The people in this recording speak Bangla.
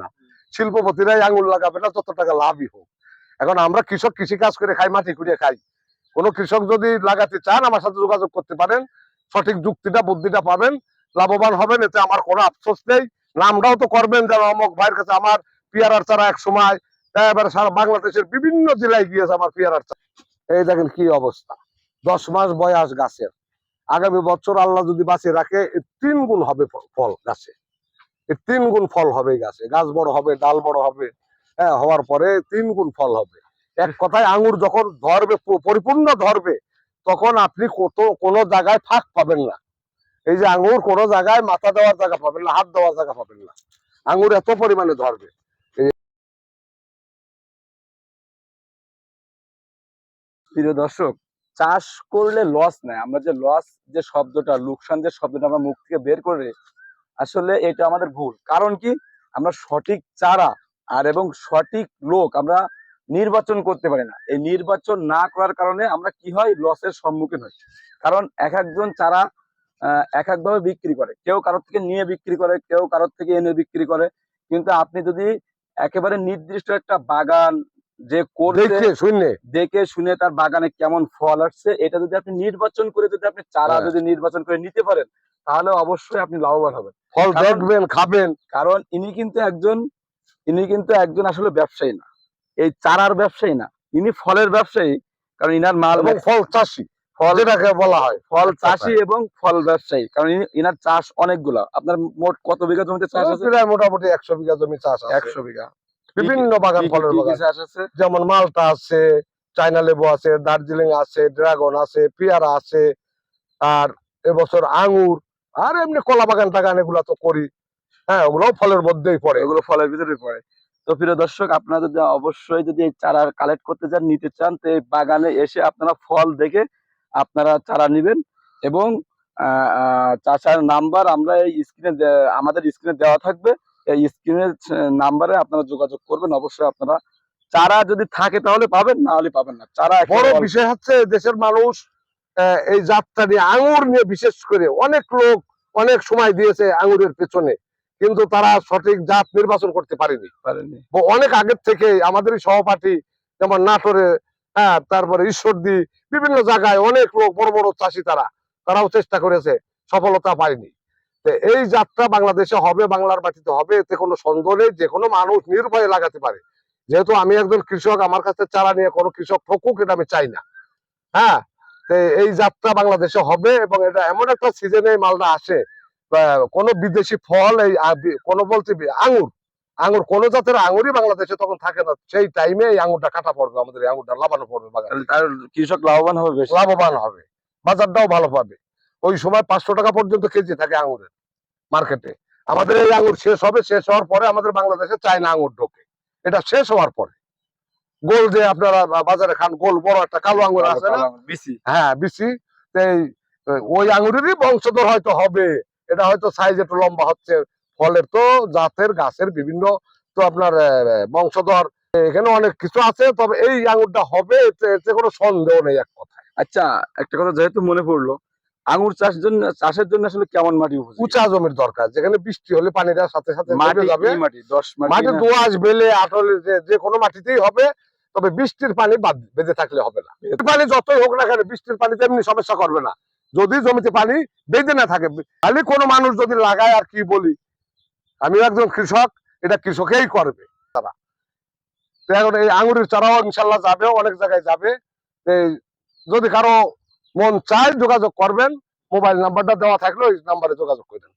না। শিল্পপতিরাই আঙুর লাগাবে না তত টাকা লাভই হোক। এখন আমরা কৃষক কৃষি কাজ করে খাই, মাটি কুড়িয়ে খাই। কোনো কৃষক যদি লাগাতে চান, আমার সাথে যোগাযোগ করতে পারেন। সঠিক যুক্তিটা, বুদ্ধিটা পাবেন, লাভবান হবেন, এতে আমার কোনো আফসোস নেই। নামটাও তো করবেন যেন অমক ভাইয়ের কাছে আমার পিয়ারার চারা এক সময়। এবারে সারা বাংলাদেশের বিভিন্ন জেলায় গিয়েছে আমার পিয়ারার চারা। এই দেখেন কি অবস্থা। দশ মাস বয়স গাছের। আগামী বছর আল্লাহ যদি বাঁচিয়ে রাখে তিন গুণ হবে ফল গাছে। এর তিন গুণ ফল হবে গাছে। গাছ বড় হবে, ডাল বড় হবে হ্যাঁ হওয়ার পরে তিন গুণ ফল হবে। এক কথায় আঙ্গুর যখন ধরবে পরিপূর্ণ ধরবে, তখন আপনি কত, কোনো জায়গায় ফাঁক পাবেন না। এই যে আঙ্গুর কোনো জায়গায় মাথা দেওয়ার জায়গা পাবেন না, হাত দেওয়ার জায়গা পাবেন না। আঙ্গুর এত পরিমাণে ধরবে। প্রিয় দর্শক, চাষ করলে লস নাই আমরা যে লস যে শব্দটা, লোকসান যে শব্দটা আমরা মুখ থেকে বের করে আসলে এটা আমাদের ভুল। কারণ কি? আমরা সঠিক চারা আর এবং সঠিক লোক আমরা নির্বাচন করতে পারি না। এই নির্বাচন না করার কারণে আমরা কি হয়? লসের সম্মুখীন হই। কারণ এক একজন চারা এক একভাবে বিক্রি করে। কেউ কারোর থেকে নিয়ে বিক্রি করে, কেউ কারোর থেকে এনে বিক্রি করে। কিন্তু আপনি যদি একেবারে নির্দিষ্ট একটা বাগান যে করছে দেখে শুনে দেখে শুনে তার বাগানে কেমন ফল আসছে এটা যদি আপনি নির্বাচন করে যদি আপনি চারা হ্যাঁ। যদি নির্বাচন করে নিতে পারেন তাহলে অবশ্যই আপনি লাভবান হবেন। ফল দেখবেন খাবেন। কারণ ইনি কিন্তু একজন ইনি কিন্তু একজন আসলে ব্যবসায়ী না। এই চারার ব্যবসায়ী না। ইনি ফলের ব্যবসায়ী কারণ ইনার মাল ফল চাষি ফল যেটাকে বলা হয়। ফল চাষি এবং ফল ব্যবসায়ী কারণ ইনি- ইনার চাষ অনেকগুলা। আপনার মোট কত বিঘা জমিতে চাষ আছে? মোটামুটি একশো বিঘা জমি চাষ আছে। একশো বিঘা। বিভিন্ন বাগান ফলের বাগান। আছে যেমন মালটা আছে চাইনা লেবু আছে দার্জিলিং আছে ড্রাগন আছে পেয়ারা আছে আর এবছর আঙ্গুর আর এমনি কলা বাগান টাগান এগুলা তো করি। হ্যাঁ ওগুলো ফলের মধ্যেই পড়ে। এগুলো ফলের ভিতরে পড়ে। তো প্রিয় দর্শক আপনারা যদি অবশ্যই যদি এই চারা কালেক্ট করতে চান নিতে চান তো এই বাগানে এসে আপনারা ফল দেখে আপনারা চারা নেবেন এবং আহ, আহ, নাম্বার আমরা এই স্ক্রিনে আমাদের স্ক্রিনে দেওয়া থাকবে। এই স্ক্রিনের নাম্বারে আপনারা যোগাযোগ করবেন। অবশ্যই আপনারা চারা যদি থাকে তাহলে পাবেন না হলে পাবেন না। চারা বড় বিষয় হচ্ছে দেশের মানুষ এই যাত্রা নিয়ে আঙুর নিয়ে বিশেষ করে অনেক লোক অনেক সময় দিয়েছে আঙুরের পেছনে। কিন্তু তারা সঠিক জাত নির্বাচন করতে পারেনি। পারেনি। অনেক আগের থেকে আমাদের সহপাঠী যেমন নাটোরে হ্যাঁ তারপরে ঈশ্বরদী বিভিন্ন জায়গায় অনেক লোক বড় বড় চাষি তারা তারাও চেষ্টা করেছে সফলতা পায়নি। এই যাত্রা বাংলাদেশে হবে বাংলার মাটিতে হবে এতে কোনো সন্দেহ নেই যে কোনো মানুষ নির্ভয়ে লাগাতে পারে। যেহেতু আমি একজন কৃষক আমার কাছে চারা নিয়ে কোনো কৃষক ঠকুক এটা আমি চাই না। হ্যাঁ এই যাত্রা বাংলাদেশে হবে এবং এটা এমন একটা সিজনে মালটা আসে কোনো বিদেশি ফল এই কোনো বলতে বি- আঙুর। আঙুর কোন জাতের আঙুরই বাংলাদেশে তখন থাকে না সেই টাইমে এই আঙুরটা কাটা পড়বে আমাদের আঙুরটা লাগানো পড়বে কৃষক লাভবান হবে লাভবান হবে বাজারটাও ভালো পাবে। ওই সময় পাঁচশো টাকা পর্যন্ত কেজি থাকে আঙুরের মার্কেটে। আমাদের এই আঙুর শেষ হবে শেষ হওয়ার পরে আমাদের বাংলাদেশে চায়না আঙুর ঢোকে। এটা শেষ হওয়ার পরে। গোল যে আপনারা বাজারে খান গোল বড় একটা কালো আঙুর আছে না? হ্যাঁ বিসি। এই ওই আঙুরেরই বংশধর হয়তো হবে। এটা হয়তো সাইজ একটু লম্বা হচ্ছে। ফলের তো জাতের গাছের বিভিন্ন তো আপনার বংশধর। এখানে অনেক কিছু আছে তবে এই আঙুরটা হবে এতে কোনো সন্দেহ নেই এক কথা আচ্ছা একটা কথা যেহেতু মনে পড়ল আঙ্গুর চাষ জন্য চাষের জন্য আসলে কেমন মাটি উঁচা জমির দরকার যেখানে বৃষ্টি হলে পানিটা সাথে সাথে মাটি যাবে। মাটি? দশ মাটি? দোয়াশ বেলে আটলে যে কোনো মাটিতেই হবে তবে বৃষ্টির পানি বাদ বেঁধে থাকলে হবে না। পানি যতই হোক না কেন বৃষ্টির পানি তেমনি সমস্যা করবে না। যদি জমিতে পানি বেঁধে না থাকে খালি কোনো মানুষ যদি লাগায় আর কি বলি? আমি একজন কৃষক এটা কৃষকেই করবে। তারা। এখন এই আঙুরের চারাও ইনশাল্লাহ যাবে অনেক জায়গায় যাবে। যদি কারও মন চায় যোগাযোগ করবেন মোবাইল নাম্বারটা দেওয়া থাকলে ওই নাম্বারে যোগাযোগ করবেন